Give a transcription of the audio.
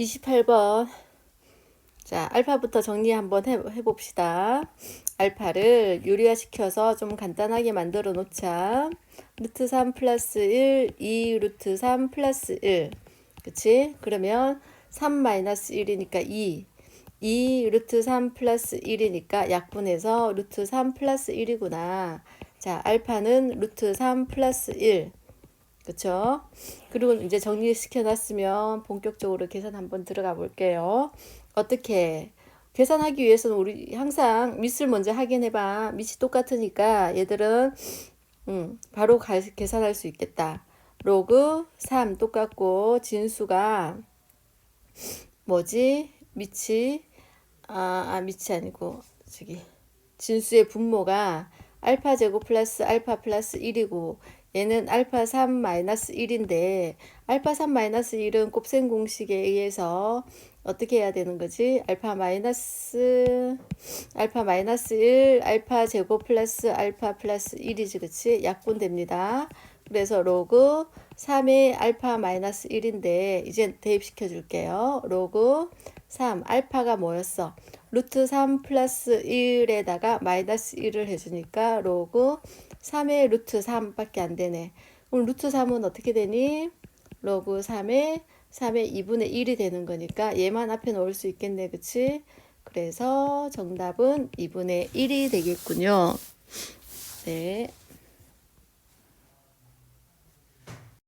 28번. 자, 알파부터 정리 한번 해, 해봅시다. 알파를 유리화 시켜서 좀 간단하게 만들어 놓자. 루트 3 플러스 1, 2 루트 3 플러스 1. 그치? 그러면 3 마이너스 1이니까 2. 2 루트 3 플러스 1이니까 약분해서 루트 3 플러스 1이구나. 자, 알파는 루트 3 플러스 1. 그쵸? 그리고 이제 정리시켜 놨으면 본격적으로 계산 한번 들어가 볼게요. 어떻게? 계산하기 위해서는 우리 항상 밑을 먼저 확인해봐. 밑이 똑같으니까 얘들은 음, 바로 가, 계산할 수 있겠다. 로그 3 똑같고 진수가 뭐지? 밑이 아, 아 밑이 아니고 저기 진수의 분모가 알파 제곱 플러스 알파 플러스 1이고 얘는 알파 3 마이너스 1인데 알파 3 마이너스 1은 곱셈 공식에 의해서 어떻게 해야 되는 거지? 알파 마이너스 알파 마이너스 1 알파 제곱 플러스 알파 플러스 1이지 그치? 약분됩니다. 그래서 로그 3의 알파 마이너스 1인데 이제 대입시켜 줄게요. 로그 3 알파가 뭐였어? 루트 3 플러스 1에다가 마이너스 1을 해주니까 로그 3의 루트 3밖에 안 되네. 그럼 루트 3은 어떻게 되니? 로그 3의 3의 2분의 1이 되는 거니까 얘만 앞에 넣을 수 있겠네. 그치? 그래서 정답은 2분의 1이 되겠군요. 네.